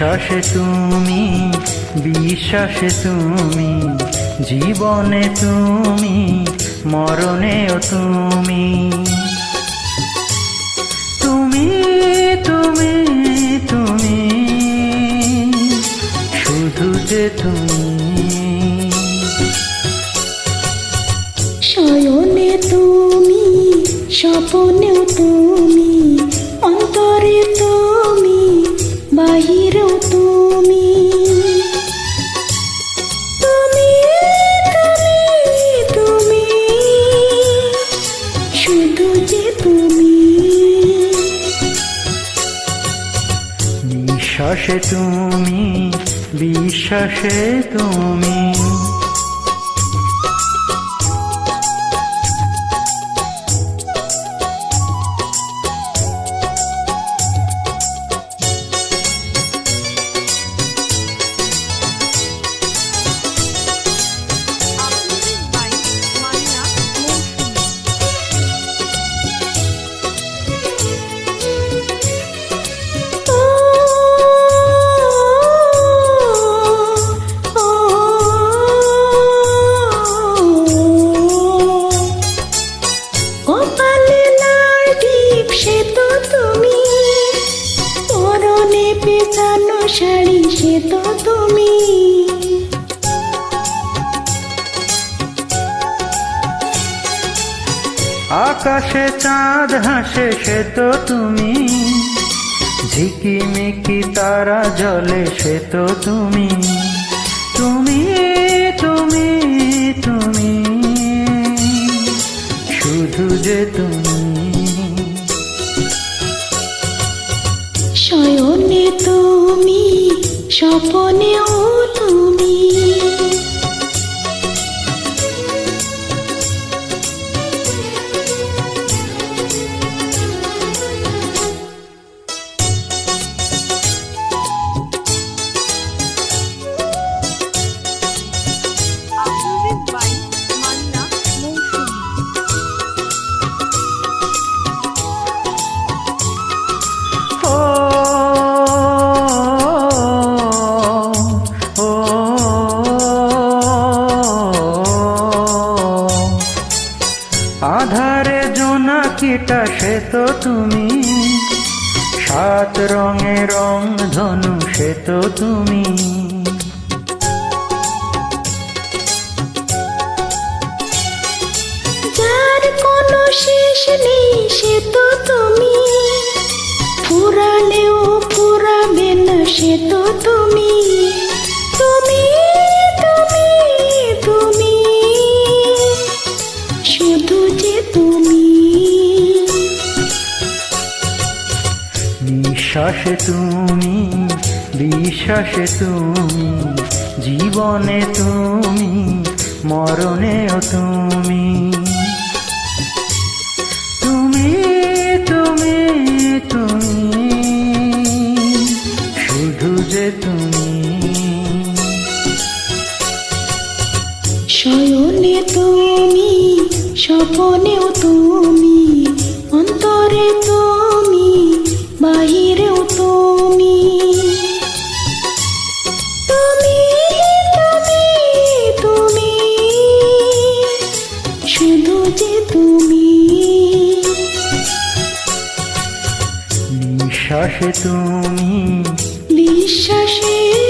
নিঃশ্বাসে তুমি, বিশ্বাসে তুমি, জীবনে তুমি, মরণেও তুমি। তুমি তুমি তুমি, শুধু যে তুমি। শয়নে তুমি, স্বপনেও তুমি, অন্তরে তুমি বাহিরেও তুমি। তুমি তুমি তুমি। তুমি। নিঃশ্বাসে তুমি বিশ্বাসে তুমি। শাড়ি সে তো তুমি। আকাশে চাঁদ হাসে সে তো তুমি ঝিকিমিকি তারা জলে সে তো তুমি। তুমি তুমি তুমি। শুধু যে তুমি। স্বপনেও আধারে জোনাকিটা সে তো তুমি। সাত রঙে রং ধনু, সে তো তুমি। যার কোনো শেষ নেই, সে তো তুমি। ফুরালেও ফুরাবে না, সে তো তুমি। নিঃশ্বাসে তুমি, বিশ্বাসে তুমি, জীবনে তুমি, মরণেও তুমি। তুমি তুমি তুমি, শুধু যে তুমি। শয়নে তুমি, স্বপনেও তুমি, অন্তরে তুমি বাহিরেও তুমি। তুমি তুমি তুমি। শুধু যে তুমি। নিঃশ্বাসে তুমি। বিশ্বাসে